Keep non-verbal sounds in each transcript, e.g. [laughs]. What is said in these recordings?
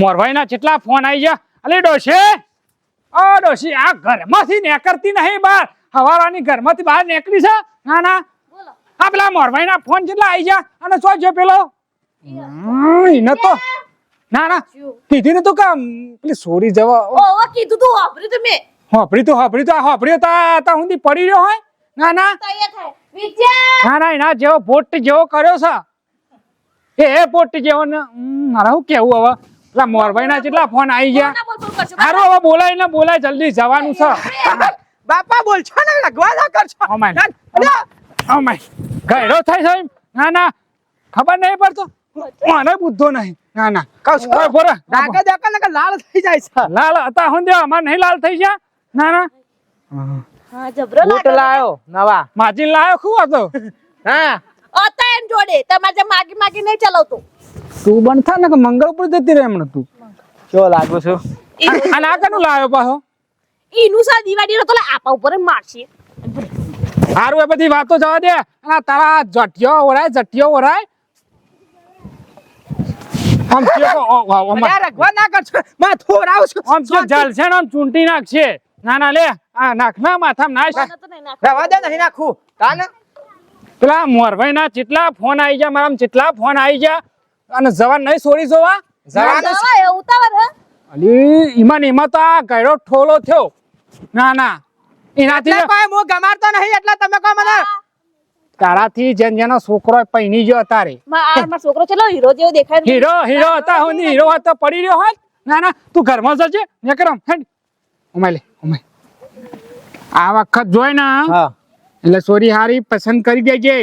મોરભાઈના કેટલા ફોન આવી ગયા. અલે ડોશે ઓ ડોશી આ ઘરમાંથી નીકળતી નહીં બહાર. હવારાની ઘરમાંથી બહાર નીકળી છે? ના ના. આ પેલા મોરભાઈના ફોન જેટલા આવી ગયા? અને શું પેલો? એને તો. ના ના. કીધું ને તો કે પેલી સોરી જવા ઓ કીધું તું વાપર્યું તમે હોપડી તો હોપડી તો આ હોપડી તો તા હુંદી પડી રહ્યો હોય? ના ના. ના ના એના જેવો પોટ જેવો કર્યો છે. એ પોટ જેવો ને મારા મારે શું કેવું હવે? પેલા મોરભાઈના કેટલા ફોન આવી ગયા. ના હારું હવે બોલાય ને બોલાય જલ્દી જવાનું છે. બાપા બોલ છો ને લગવા ના કરશો. Oh my. ના, ઓ માય. ગયડો થાય સાહેબ ના ના. ખબર નહીં પડતો? મને બુદ્ધો નહીં. ના ના. કહું છું. બોરા. ડાકે ડાકે ને લાલ થઈ જાય છે. લાલ હતા હું દે અમાર નહીં લાલ થઈ ગયા? ના ના. હા જબરો લાયો નવા. માજી લાયો શું હતો? હા. અતા એમ જોડે. તમારે માગી માગી નહીં ચલાવતો. તું બન થા ને કે મંગળ પર જતી રહે હમણાં તું. કેવો લાગુ છું? અને આ કનું લાયો પાછો. ઈનું સા દિવાળી તો આપા ઉપર મારશે. હારું એ બધી વાતો જવા દે. અને તારા જટિયો ઓરાય જટિયો ઓરાય. આમ રગવા ના કરશો. માથું ઓરાવું છું. આમ થયો જલશે ને આમ ચૂંટી નાખશે. ના ના લે આ નાખ ના માથામાં નાખ. રવા દે નહીં નાખું. કાન પેલા મોરભાઈ ના કેટલા ફોન આવી ગયા મારા કેટલા ફોન આવી ગયા અને જવાન નહીં છોડી જોવા? જવાનું ઉતાવળ હે. અલી ઈમાન એમાં તો આ ગયડો ઠોલો થયો. ના ના. એનાથી કોઈ હું ગમાડતો નહીં એટલે તમે કહો મને. તારાથી જેન જેનો છોકરો પૈણી ગયો તારે મારો છોકરો ચલો હીરો જેવો દેખાય હીરો હીરો હતા હું હીરો. હતો પડી રહ્યો હોત ના ના તું ઘરમાં જજે. ને કરમ હેડ. ઉમાય લે ઉમાય આ વખત જોઈ ને એટલે સોરી હારી પસંદ કરી દેજે.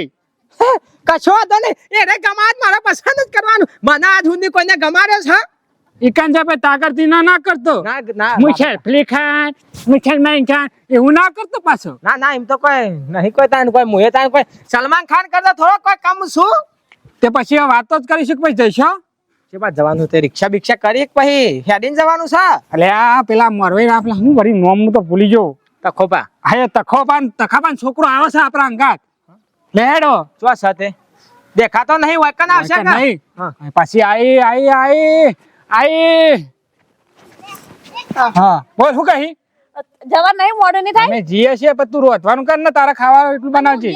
કશો તો નહીં. એને ગમાત મારે પસંદ જ કરવાનું. મને આજ સુધી કોઈને ગમાડ્યો છે ઈકાન જાપે તાકરથી ના ના કરતો. ના ના મુછેલ ફ્લી ખાન મુછેલ માઈન ખાન એવું ના કરતો પાછો. ના ના એમ તો કોઈ નહીં કોઈ તાન કોઈ મુએ તાન કોઈ સલમાન ખાન કરતા થોડો કોઈ કમ છું તે પછી વાતો જ કરીશું પછી જઈશો કે બાદ જવાનું તે રિક્ષા બિક્ષા કરી પછી હેડીને જવાનું છે? એટલે આ પેલા મરવાઈ આપલા હું વળી નોમ તો ભૂલી જો તખોપા. હા તખોપા તખોપાન તખાપાન છોકરો આવે છે આપણા અંગાત. લેડો ચો સાથે? દેખાતો નહીં વકન આવશે કે નહીં. પછી આઈ આઈ આઈ આઈ. હા બોલ શું કહી? જવા નહીં મોડું નહીં થાય? અમે જીએ છે પણ તું રોધવાનું કર ને તારા ખાવા એટલું બનાવજે.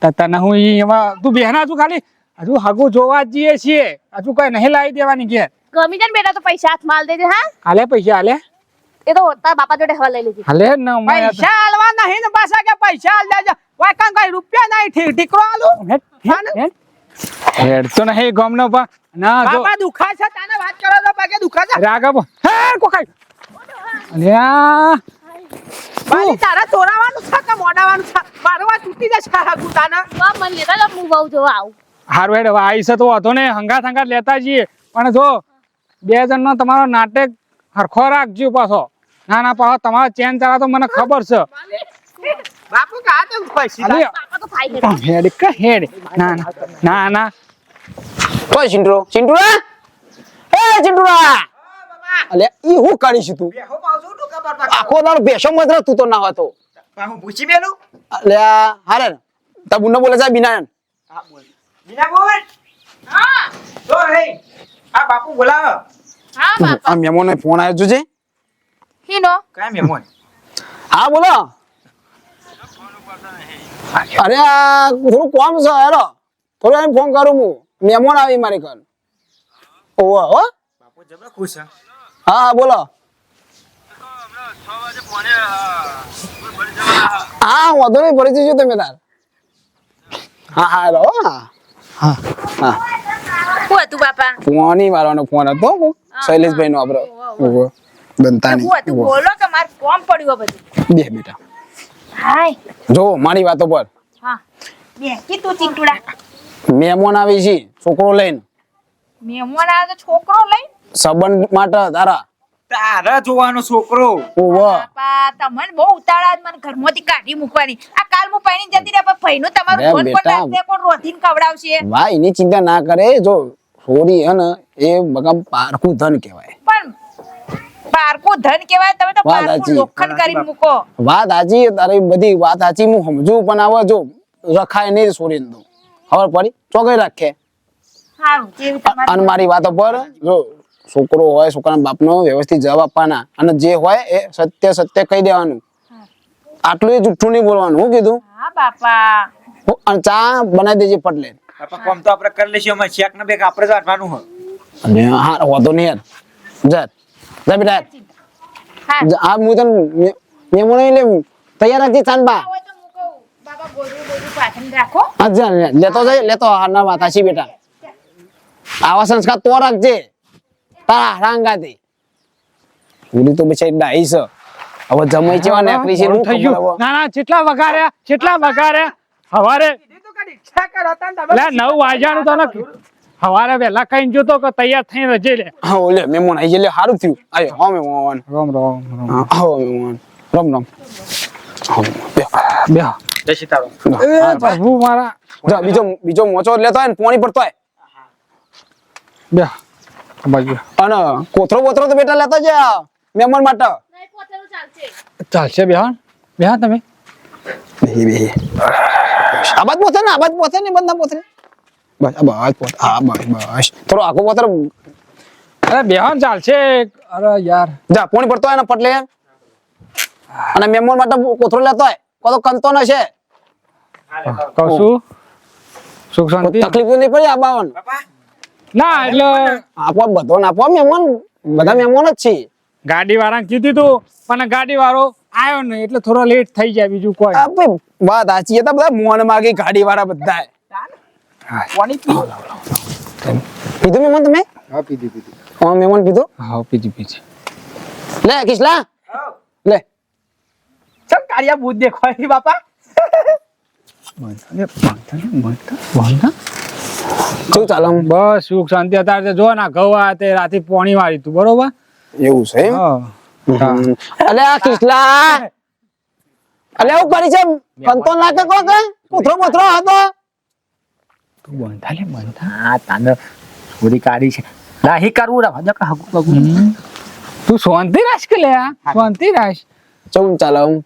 તને હું ઈ એમાં તું બેહના હજુ ખાલી? હજુ હગુ જોવા જ જઈએ છીએ. હજુ કઈ નહીં લાવી દેવાની ઘેર. ગમી જાય ને બેટા તો પૈસા હાથ માલ દેજે હા? હાલે પૈસા હાલે? એ તો તારા બાપા જોડે હવા લઈ લેજે. હાલે ને પૈસા હાલવા નહીં ને પાછા કે પૈસા આલ દેજો. વકન કોઈ રૂપિયા નહીં ઠીક ઠીકરો આલું? હેડ, હેડ, હેડ. હેડ. તો નહીં ગમનો પા ના જો. બાપા દુખા છે તને વાત કરો તો પગે દુખા છે. રાગા હે કોકાઈ. અલ્યા બાલી તારા તોરાવાનું છે કે મોડાવાનું છે? મારવા તૂટી જશે હાગુ તાના. તો મને લેતા જાઓ, હું બહુ જો આવ. હારું હેડ હવે આવીશ તો વાંધો ને હંગા થંગા લેતા જઈએ. પણ જો બે જણ નો તમારો નાટક હરખો રાખજો પાછો. ના ના પાછો તમારો ચેન ચાલા તો મને ખબર છે. બાપુ કા તો અલી, બાપા તો થાય છે. હેડ કે હેડ? ના ના ના ના. ઓય ચિંટુ ચિંટુરા એ ચિંટુરા અલે ઈ હું કરીશ તું? આખો દાડો બેસો મત તું તો ના હતો. હું પૂછી બેલું અલે હારે તા બુન્નો બોલે છે બિના હા બોલ. હા. તો હે. આ બાપુ બોલાવો. હા બાપા. આ મેમોને ફોન આવ્યો છે હીનો? કાય મેમોન? હા બોલો. અરે આ થોડું કોમ છે હેરો થોડો એમ ફોન કરું હું. મહેમાન આવી મારી ઘર. ઓહો હો. બાપુ જબરા ખુશ છે? હા હા બોલો. હા વાંધો નહીં ફરી જજો તમે તાર. હા હા હેલો હા. હા હા. શું હતું બાપા? ફોન ફોન હતો શૈલેષભાઈ નો આપણો દંતાની શું હતું ઓહો. બોલો કે મારે કોમ પડ્યો બધું? બે બેટા હાય. જો મારી વાતો પર હા. બે કીધું ચીંટુડા. મહેમાન આવી છે છોકરો લઈને. મહેમાન આવે છોકરો લઈને? સંબંધ માટે તારા. તારા જોવાનો છોકરો. ઓહો બાપા તમને બહુ ઉતાળા જ મને ઘરમાંથી કાઢી મૂકવાની. આ કાલ હું પૈણી જતી રહે પણ ભાઈનું તમારું ફોન પર રાખશે કોણ રોધીને ખવડાવશે? ભાઈ એની ચિંતા ના કરે. જો છોરી હે ને એ બગમ પારખું ધન કહેવાય. પણ પારકું ધન કહેવાય તમે તો પારકું લોખંડ કરીને મૂકો. વાત સાચી તારી બધી વાત સાચી હું સમજુ પણ આવો જો રખાય નહીં તો. ખબર પડી? ચોકઈ રાખે. અને મારી વાતો પર જો છોકરો હોય છોકરાના બાપનો વ્યવસ્થિત જવાબ આપવાના અને જે હોય એ સત્ય સત્ય કહી દેવાનું. આટલું એ જુઠ્ઠું નહીં બોલવાનું હું કીધું? હા બાપા. અને ચા બનાવી દેજે પટલે. બાપા કોમ તો આપણે કરી લેશું અમે શેક ને બેક આપણે જ આટવાનું હોય. અને હા વાંધો નહીં યાર. જા. જા બેટા હા. આ હું તને મે- એટલે તૈયાર રાખજે ચાંદબા હોય તો હું બાબા ગોરું ગોરું પાથરીને રાખો. હા જા લેતો જાય લેતો હારના માતાશી બેટા. આવા સંસ્કાર તો રાખજે. તારા રાંગાથી ઓલી તો બચારી ડાઈ છે. હવે જમાઈ જેવા નેકરી છે મોડું થઈ ગયું. ના ના કેટલા વગાડ્યા કેટલા વગાડ્યા હવારે નવ વાગ્યાનું તને હવારે વહેલા કઈ જોતો કે તૈયાર થઈને રજે લે. હા ઓલે મહેમાન આઈ જાય સારું થયું. આયો હા મહેમાન રામ રામ રામ. હા હા મહેમાન રામ રામ. હા, બે. બે. જય સીતારામ. એ પ્રભુ મારા જા, બીજો બીજો મોચો લેતો હોય ને પોણી પડતો હોય બે. બાજુ અને કોથરો બોથરો તો બેટા લેતો જા મહેમાન માટે. ચાલશે. બેહાન બેહા તમે. બેહી બેહી આબાદ પોતે ને આબાદ પોતે ને બંધા પોતે બસ બસ પોતે હા બસ બસ. થોડો આખો પોતે અરે બેહન ચાલશે. અરે યાર. જા પોણી પડતો હોય ને પટલે. અને મેમોન માટે કોથરો લેતો હોય કો તો કંતો ન છે. કશું સુખ શાંતિ. તકલીફ નહીં પડી આબાવન ના એટલે આપો બધો ને આપો મહેમાન બધા મહેમાન જ છે ગાડી વાળા કીધું તું પણ ગાડી વાળો આવ્યો નહીં એટલે થોડો લેટ થઈ જાય બીજું કોઈ. વાત સાચી હતા તો બધા મોન માગી ગાડી વાળા બધા પીધું મહેમાન તમે? હા પીધી પીધી. હા મહેમાન પીધું. હા પીધી પીધી. લે કિસલા લે. ચમ કાળિયા ભૂત દેખાય બાપા? શું ચાલે બસ સુખ શાંતિ. અત્યારે તો જો ના ગવા તે રાતે પોણી વાળી તું બરોબર? એવું છે એમ? અલે આ કિસલા અલે ઉપર કરી છે કંતો નાકે કો કે કૂતરો બૂતરો હતો તું બંધા લે બંધા હા તાને થોડી કાઢી છે નાહી કરવું રા ભાજા કા હકુ પગું તું શાંતિ રાશ કે લે શાંતિ રાશ ચમ ચાલે આમ?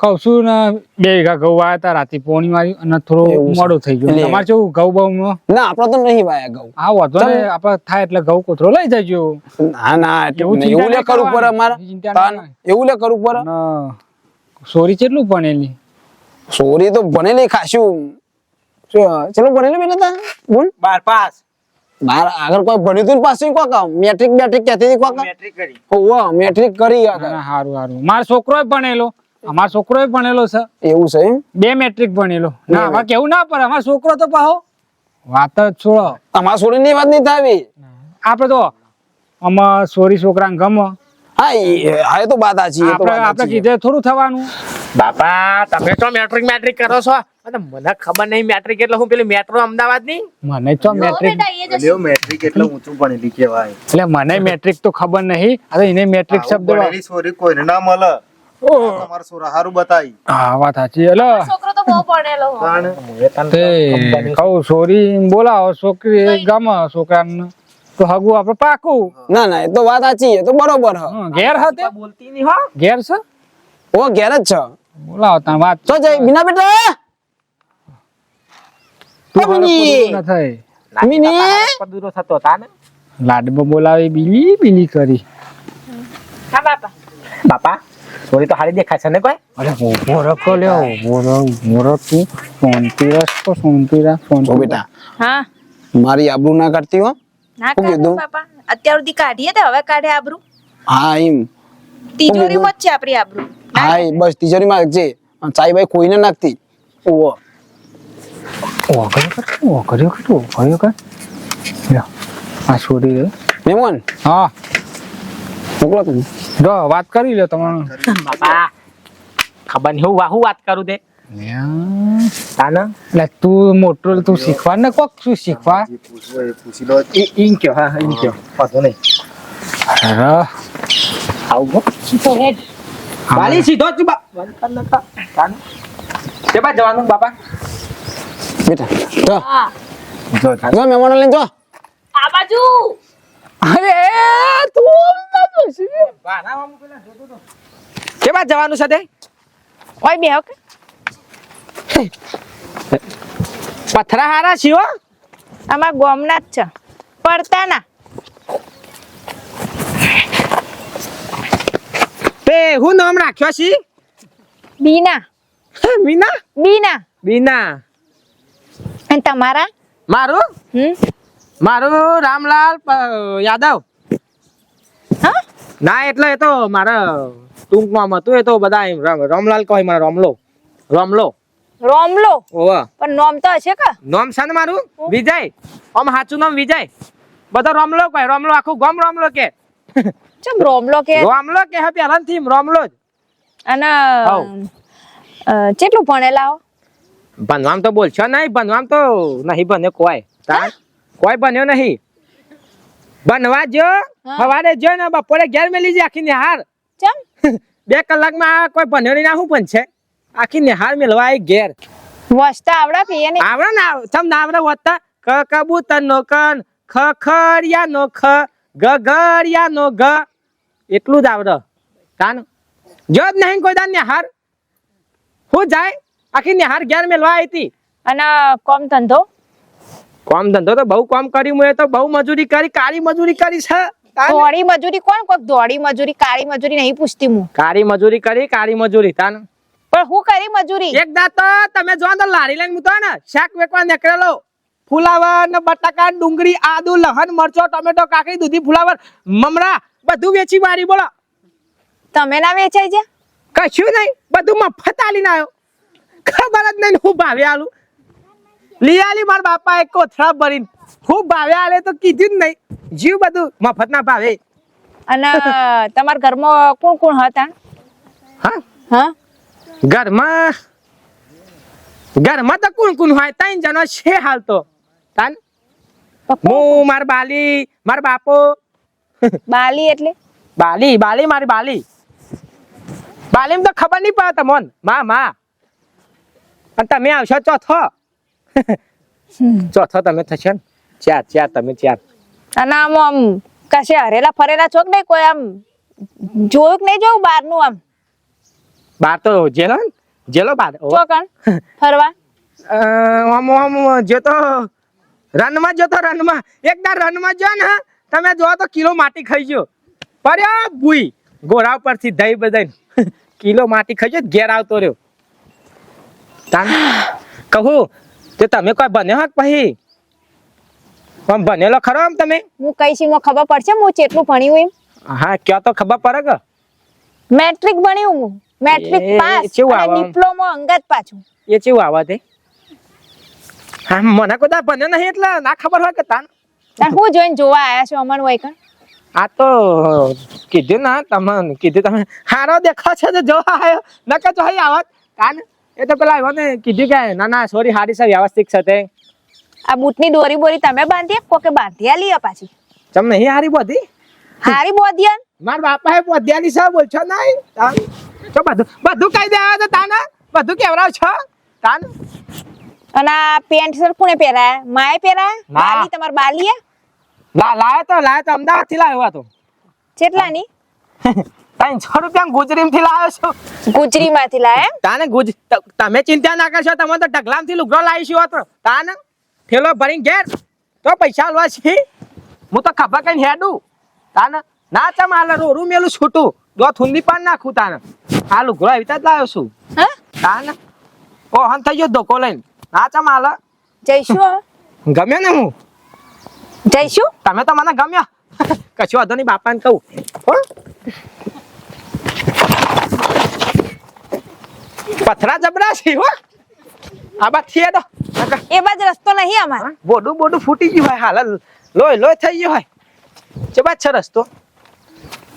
કહું છું ને બે વીઘા ઘઉં વાયા હતા રાતે પોણી વાળી અને થોડો મોડો થઈ ગયો તમારે કેવું ઘઉં બહુ ના આપડે તો નહીં વાયા ઘઉં હા વાંધો ને આપડે થાય એટલે ઘઉં કોથરો લઈ જજો ના ના એવું એવું લે કરું કરવું પડે અમારે ના એવું લે કરવું પડે સોરી કેટલું ભણેલી સોરી તો ભણેલી ખાસું શું, ચલો ભણેલું બેટા તા બોલ. બાર પાસ. બાર આગળ કોઈ ભણ્યું તું પાછું કોક? મેટ્રિક મેટ્રિક ક્યાંથી કોક? મેટ્રિક કરી. ઓવો મેટ્રિક કરી હારું હારું. મારો છોકરો ભણેલો. અમારો છોકરો ભણેલો છે. એવું છે બે મેટ્રિક ભણેલો. ના હવે કેવું ના પડે? અમારો છોકરો તો પાહો. વાત જ છોડો. અમારા સોરીની વાત નહીં થાવી. આપણે તો અમાર છોરી છોકરાને ગમે. હા એ તો વાત સાચી સાચી. કીધે થોડું થવાનું. બાપા તમે તો મેટ્રિક મેટ્રિક કરો છો. અને મને ખબર નહીં મેટ્રિક એટલે હું પેલી મેટ્રો અમદાવાદની મને તો મેટ્રિક લ્યો મેટ્રિક એટલે ઊંચું ભણેલી કહેવાય. એટલે મને મેટ્રિક તો ખબર નહીં. અરે એને મેટ્રિક શબ્દ ભણેલી સોરી કોઈને ના મળે. તમારે સોરા હારું બતાવી હા વાત સાચી. એટલે છોકરો તો બહુ પડેલો હોય. તે કહું સોરી બોલાવો છોકરી ગમે છોકરાને. તો હગું આપડે પાકું. ના ના એ તો વાત સાચી એ તો બરોબર હ. હં, ઘેર hatte બોલતી નહીં હો. ઘેર છે? ઓ ઘેર જ છે. બોલાવ તને વાત. તો જઈ બીના બેટા. તું! ન થાય. મિની! પદુરો થતો તા ને લાડમાં બોલાવી બીલી બીલી કરી. હા બાપા. બાપા થોડી તો હારી દેખાય છે ને કોઈ? અરે ઊભો રખો લે ઊભો રહ તું. શાંતિ રાખ તો શાંતિ રાખ. શાંતિ બેટા. હા. મારી આબરૂ ના કરતી હો. ના કાઢું? બાપા. અત્યાર સુધી કાઢીએ તે હવે કાઢે આબરૂ. હા એમ. તિજોરીમાં જ છે આપણી આબરૂ. હા એ બસ તિજોરીમાં રાખજે અને ચાઈ ભાઈ કોઈને નાખતી. ઓવો ઓગળ્યો કર ઓગળ્યો કર ઓગળ્યો કર આ છોડી દે. મેમોન? હા. મોકલો તમે. જો વાત કરી લ્યો તમારે. બાપા ખબર નહીં હું વાહુ વાત કરું તે? તાને એટલે તું મોટો તું શીખવા ને કોક શું શીખવા જે પૂછવું હોય એ પૂછી લો ઈન કયો હા ઈન કયો વાંધો નહીં અરે આવું હો વાલી સીધો જ બા વાલી કર નતા તાને કે બા જવાનું બાપા બેટા જો હા જો મહેમાનો લઈને જો આ બાજુ અરે તું ના જોઈશ. કે બા જવાનું છે તે ઓય બે હક પથરા હારા છીએ આમાં ગોમના જ છે. પડતા ના તે હું નામ રાખ્યો છી? બીના. મીના? બીના. બીના. અને તમારા? મારું? હમ? મારું રામલાલ યાદવ. હા? ના એટલે એ તો મારા ટૂંકમાં હતું એ તો બધા રામલાલ કહે મારા રમલો. રામલો. રોમલો ઓવા. પણ નોમ તો હશે કે? નોમ છે ને મારું? વિજય. આમ સાચું નામ વિજય. બધો રોમલો કહે રોમલો આખું ગોમ રોમલો કે. ચમ રોમલો કે? રોમલો કે હે પહેલાથી રોમલો જ. અને કેટલું ભણેલા હો? ભણવામ તો બોલશો નહીં ભણવામ તો નહીં બને કોઈ. કોઈ બન્યો નહીં. બનવા જો સવારે જો ને બપોરે ઘેર મેલી જાય આખી નિહાર. ચમ? [laughs] બે કલાકમાં કોઈ બન્યો નહીં ના શું પણ છે આખી નિહાળ મેળવા ઘેર. વસતા આવડા પીએ ને આવડે ને તમ ના આવડે વત્તા ક કબૂતર નો કન ખ ખરિયા નો ખ ગ ગરિયા નો ગ. એટલું જ આવડે. તાન? જો જ નહીં કોઈ દાન નિહાર હું જાય? આખી નિહાર ઘેર મેળવા આવી હતી. અને કોમ ધંધો? કોમ ધંધો તો બહુ કોમ કર્યું મેં તો બહુ મજૂરી કરી કાળી મજૂરી કરી છે. દોડી મજૂરી કોણ કોક દોડી મજૂરી કાળી મજૂરી નહીં પૂછતી હું. કાળી મજૂરી કરી કાળી મજૂરી. તાન? પણ હું કરી મજૂરી? એક દાંત તો તમે જો તો લારી લઈને મૂતો ને શાક વેકવા નીકળેલો. ફુલાવર ને બટાકા ડુંગળી આદુ લહન મરચો ટમેટો કાકડી દૂધી ફુલાવર મમરા બધું વેચી મારી બોલો. તમે ના વેચાઈ છે કશું નહીં બધું મફત આલીને આવ્યો ખબર જ નહીં હું ભાવે આલું. લઈ આલી મારા બાપા એક કોથળા ભરીને. હું ભાવે આલે તો કીધું જ નહીં. જીવ બધું મફત ના ભાવે. અને તમારા ઘરમાં કોણ કોણ હતા? હા? હા? ઘરમાં? ઘરમાં તો કોણ કોણ હોય? ત્રણ જણો છે હાલ તો. તાન? હું માર બાલી માર બાપો. બાલી એટલે? બાલી બાલી મારી બાલી. બાલી તો ખબર નહીં પડે તમોન. માં માં. અને તમે આવશો ચોથો. ચોથો તમે થશો ને? ચાર ચાર તમે ચાર. અને આમ આમ કશે હરેલા ફરેલા છો કે નહીં કોઈ આમ? જોયું કે નહીં જોયું બહારનું આમ? બાર તો જેલો જેલો બાર? ઓ. ચોકણ ફરવા? આમ આમ જે તો રનમાં જો તો રનમાં. એકદમ રનમાં જો ને તમે જો તો કિલો માટી ખાઈ ગયો પડ્યો ભૂઈ ગોરા પરથી દહીં બધાય કિલો માટી ખાઈ ગયો ઘેર આવતો રહ્યો. કહું તે તમે કોઈ બન્યો હક પછી? આમ બનેલો ખરો આમ તમે? હું કઈ છી ખબર પડશે? હું ચેટલું ભણ્યું એમ? હા ક્યાં તો ખબર પડે કે? મેટ્રિક ભણ્યું હું. મેટ્રિક પાસ અને ડિપ્લોમો અંગત પાછું. એ કેવું આવા તે? હા મને કોઈ બને નહીં એટલે ના ખબર હોય કે તાન. અને હું જોઈને જોવા આયા છો અમન હોય કણ? આ તો કીધું ના તમે કીધું તમે. હારો દેખો છે તો જોવા આવ્યો નકે તો હઈ આવત કાન એ તો પેલા આવ્યો ને કીધું કે ના ના સોરી હારી સાહેબ વ્યવસ્થિત છે તે. આ બૂટની દોરી બોરી તમે બાંધી કોકે બાંધ્યા આ પાછી? તમને નહીં હારી બોધી? હારી બોધિયન મારા બાપા હે બોધિયાની સાહેબ બોલ છો નહીં તો બધું બધું કહી દેવા તો તાને. બધું કેવરાવ છો? તાન. અને આ પેન્ટ શર્ટ કોને પહેરાય? માએ પહેરાય. બાલી તમાર હે લા લાયો તો લાયો તો અમદાવાદથી લાવ્યો હતો કેટલાની [laughs] ત્રણસો રૂપિયા ગુજરી થી લાવ્યો છું. ગુજરીમાંથી લાયા એમ? તાને ગુજ તમે ચિંતા ના કરશો તમે તો ઢગલામથી લુગડો લાવીશું હતો તાન થેલો ભરીને ઘેર. તો પૈસા લવા છે. હું તો ખભા કઈ હેડું. તાન ના ચમ હાલ રોરું મેલું છૂટું. દો થુંદી પાન નાખું તાને. આ લુગડો આવી જ લાવ્યો છું. હે? તાને? ઓ હન થઈ ગયો ધોકો લઈને. ના ચમ આલે જઈશું? ગમ્યો ને હું? જઈશું? તમે તો મને ગમ્યો. [laughs] કશું વાંધો નહીં બાપાને કહું. હો? પથરા જબરા છે હો? આ બા તો એ બાજ રસ્તો નહીં અમારે. બોડું બોડું ફૂટી ગયું હોય હાલ લોય લોય થઈ ગયું હોય. છે બાદ છે રસ્તો.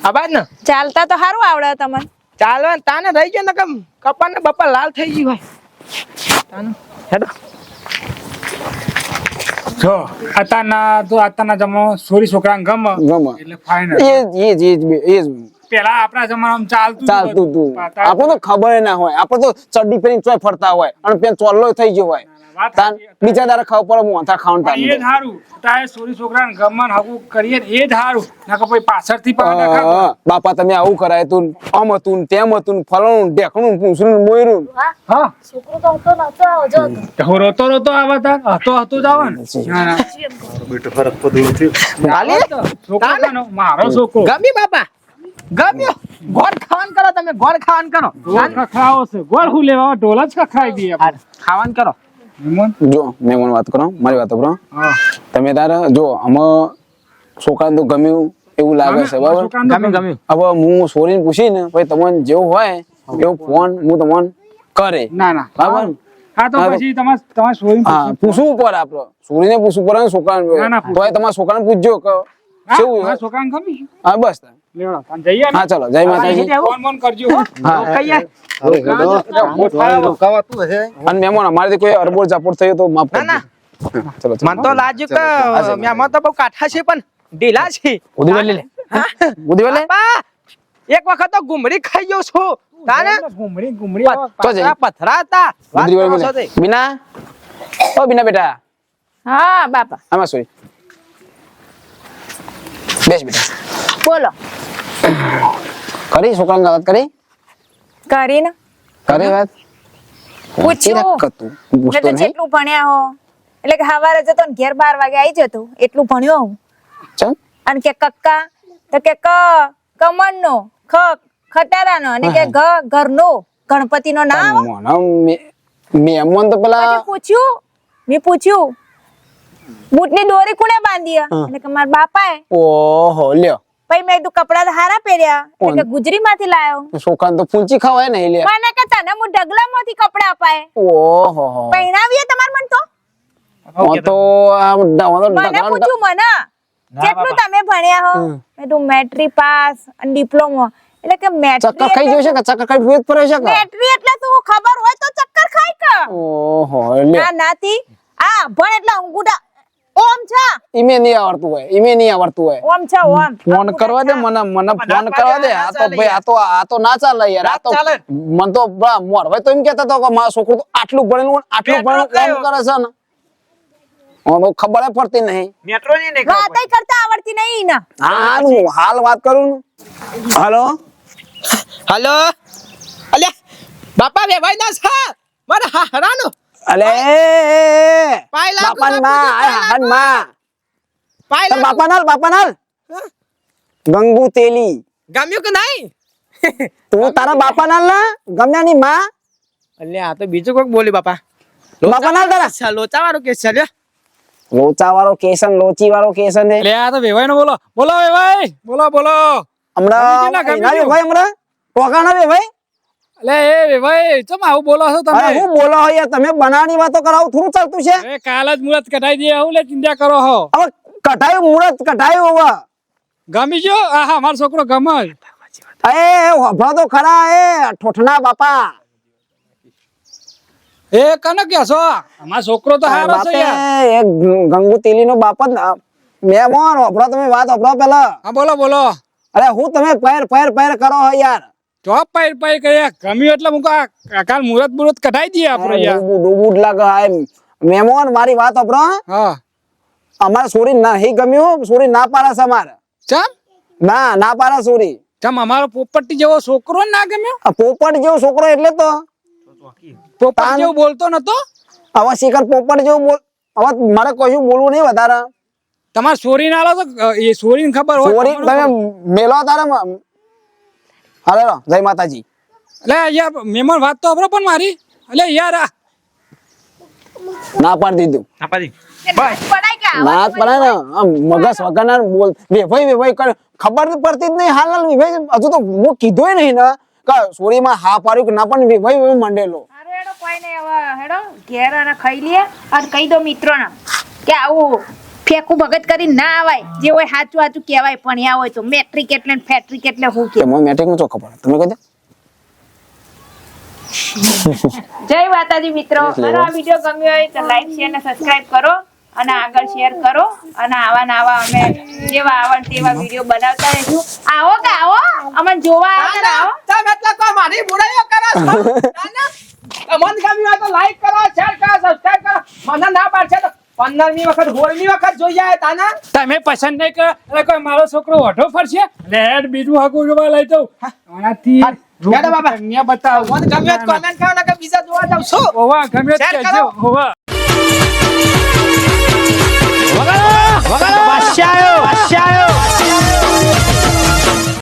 આ બાદ ને? ચાલતા તો સારું આવડે તમને. ચાલવા તાને રહી ગયો ને કમ કપા ને બપા લાલ થઈ ગયું હોય. તાનું? હેડો. જો અત્યારના તો અતાના જમાનો સોરી છોકરાને ગમ ગમ. એટલે ફાઇનલ એ જ એ જ એ પેલા આપણા જમાનામાં ચાલતું ચાલતું તું આપણને તો ખબર ના હોય. આપણે તો ચડ્ડી પહેરીને ચોય ફરતા હોય અને પેન ચોલ્લો થઈ ગયો હોય. તાન બીજા દાડે ખાવ પડે હું અંથા ખાવાનું પણ એ જ ટાઈમ સારું તારે સોરી છોકરાને ગમન હગું કરીએ એ જ ના કે પછી પાછળથી પાછા બાપા તમે આવું કરાય તું આમ હતું તેમ હતું ફલાણું ઢેકણું ને મોયરું હા. હું? રોતો રોતો આવે તાર? હતો હતો જ આવે ને? ના, ના. બેટો ફરક પડ્યો થયો હાલે? છોકરો મારો છોકરો. ગમી બાપા? ગમ્યો? ગોળ ખાવાન કરો તમે ગોળ ખાવાનું કરો. ગોળ ખખડાવો છે ગોળ હું લેવા ઢોલ જ ખખડાવી દઈએ ખાવાન કરો? જો મેં વાત કરો મારી વાત કરો. તમે તારા જો આમાં છોકરા તો ગમ્યું એવું લાગે છે બરાબર? હવે હું સોરીને પૂછીને પછી તમને જેવું હોય એવો ફોન હું તમને કરે. ના ના. બરાબર? હા. તો પછી તમારે સોરી પૂછવું પડે. આપડે. સોરીને પૂછવું પડે ને છોકરાને ના, ના. તોય તમારા છોકરાને પૂછજો કે કેવું? છોકરાને ગમી હા બસ હા ચલો. જય માતાજી. અને મહેમાન અમારેથી કોઈ અરબોર થયું તો માફ ના, કરજો. હા, ચલો. ચલો તો લાગ્યું કે મેમાં તો બહુ કાઠા છે પણ ઢીલા છે. ઉધી લે. ઉધી વેલે એક વખત તો ગુમરી ખાઈ ગયો છું. તારે. તો જઈ. પથરા હતા. બીના ઓ બીના બેટા. હા બાપા. આમાં સોરી બેસ બેટા. બોલો. કરી છોકરાને વાત કરી? કરીને. કરી વાત? પૂછ્યું. તો જેટલું ભણ્યા હો એટલે કે સવારે જતો ને ઘેર બાર વાગે આવી જતો. એટલું ભણ્યો હું. અને કે કક્કા તો કે ક કમળનો ખ ખટારાનો. અને કે ઘ ઘરનો ગણપતિનો ના આવે મને મે- મહેમાન તો પેલા પૂછ્યું મેં પૂછ્યું બૂટની દોરી કોણે બાંધી? એટલે કે મારા બાપાએ. ઓહો લ્યો. પછી મેં કીધું કપડા હારા પહેર્યા. એટલે ગુજરી માંથી લાયો છોકરા તો પૂંચી ખવાય ને લે. મને કે તને હું ઢગલામાંથી કપડા અપાય. ઓહો. હો પહેરાવીએ તમાર મન તો? હું તો આમ મને ઢગલા- પૂછ્યું મને કેટલું તમે ભણ્યા હો. મેં તું મેટ્રિક પાસ અને ડિપ્લોમા. એટલે કે ચક્કર ખાઈ મેટ્રિક કે ચક્કર ખાઈ ભૂત પડે છે કે? મેટ્રિક એટલે તું ખબર હોય તો ચક્કર ખાઈ કે. ઓહો લ્યો ના નાતી. આ ભણ એટલે અંગૂઠા ઓમ છે? ઈમે નહીં આવડતું હોય ઈમે નહીં આવડતું હોય. ઓમ છે ઓમ. ફોન કરવા દે મને મને ફોન કરવા દે. આ તો ભાઈ આ તો આ તો ના ચાલે યાર આ તો મન તો બા મોર. ભાઈ તો એમ કહેતા તો કે મારો છોકરો તો આટલું ભણેલું આટલું ભણેલું કામ કરે છે ને. ઓનો ખબર ય પડતી નહીં. મેટ્રો ની નહીં વાત કરતા આવડતી નહીં ને. હા હા હું હાલ વાત કરું ને. હાલો? હેલો? અલ્યા બાપા વેવાઈ ના સા મારા હારાનો. અલે! પાય લાગુ બાપાની લાગુ માં લાગુ માં. પાય તાર લાગુ. બાપા નાલ ગંગુ તેલી. ગમ્યું કે નહીં? તું તારા બાપા નાલ ના ગમ્યાની માં. અલ્યા આ તો બીજું કોઈક બોલી બાપા. બાપા હાલ તારા. લોચા વાળો કેસ છે લોચા વાળો કેસન લોચી વાળો કેસન લે આ તો વેવાઈ નો બોલો. બોલો વેવાઈ. બોલો બોલો. હમણાં ને. ભાઈ હમણાં? ટોકાના બે ભાઈ લે એ વેવાઈ ચમ આવું બોલો છો તમે? હું બોલો હો યાર તમે બનાવવાની વાતો કરાવો થોડું ચાલતું છે? અરે કાલ જ કઢાઈ હું લે ચિંતા કરો હો. હવે કઢાયું મુહૂર્ત કઢાયું હવે. ગમી ગયો? આહા મારો છોકરો ગમે. એ હોભળો તો ખરા એ ઠોઠના બાપા. એ કને કેસો અમારો છોકરો તો હારો છે યાર. એ ગંગુ તેલી નો બાપ જ ના- હોભળો તમે વાત હોભળો પેલા. હા બોલો બોલો. અરે હું તમે પેર પેર પેર કરો હો યાર. ચોપ પાઈ પાઈ કર્યા ગમ્યું એટલે મુકો કાલ મુહૂર્ત મુહૂર્ત કઢાઈ દઈએ આપણે ડૂબું ડૂબું લાગે મહેમાન મારી વાત હોભળો હા. અમારે સોરી નહીં ગમ્યું સોરી ના પાડે છે અમારે. ચમ? ના ના પાડે સોરી. ચમ અમારો પોપટી જેવો છોકરો ના ગમ્યો? પોપટ જેવો છોકરો એટલે તો. પોપટ જેવો બોલતો નતો? હવે શિખર પોપટ જેવું બોલ હવે મારે કશું બોલવું નહીં વધારે. તમારે સોરી ના લો તો એ સોરી ખબર હોય સોરી તમે મેલો તારે હાલે જય માતાજી. લે યાર મહેમાન વાત તો આપડે પણ મારી. અલે યાર ના પાડી દીધું. પડાય કે આવા ના જ ને. મગજ વગરના બોલ. વેભાઈ વેભાઈ કરે. ખબર તો પડતી જ નહીં હાલ હાલ વેભાઈ હજુ તો હું કીધું નહીં ને. કે સોરીમાં હા પાડ્યું કે ના પણ વેભાઈ વેભાઈ મંડેલો. હેડો કોઈ નહીં. હવે હેડો ઘેર અને ખાઈ લે અને કહી દો મિત્રોને કે આવું ફેકું ભગત કરી ના આવાય. જે હોય સાચું સાચું કહેવાય પણ આ હોય તો મેટ્રિક એટલે ફેટ્રિક એટલે હું કે? મને મેટ્રિકનું ચોખ્ખો પડે. તમે કહી જય માતાજી મિત્રો. મારો આ વિડિયો ગમ્યો હોય તો લાઈક શેર અને સબસ્ક્રાઇબ કરો અને આગળ શેર કરો અને આવા નાવા આવા અમે જેવા આવા તેવા વીડિયો બનાવતા રહીશું. આવો કે આવો? અમને જોવા આવો તમે એટલે કો મારી બુરાઈઓ કરો છો? [laughs] ના, ના. મન ગમ્યું હોય તો લાઈક કરો શેર કરો સબસ્ક્રાઇબ કરો. મને ના પાડશે તો પંદરમી વખત હોળમી વખત જોઈ જાય તાના તમે પસંદ નહીં કરો. એટલે કોઈ મારો છોકરો ઓઢો ફરશે? લેડ બીજું હાકું જોવા લઈ જાઉં. આનાથી મેડમ બાબા મેં બતાવ. મને ગમ્યો કોમેન્ટ કરો કે બીજા જોવા જાવ છો. ઓવા ગમ્યો કેજો ઓવા વગાડો વગાડો. બાદશાહ આવ્યો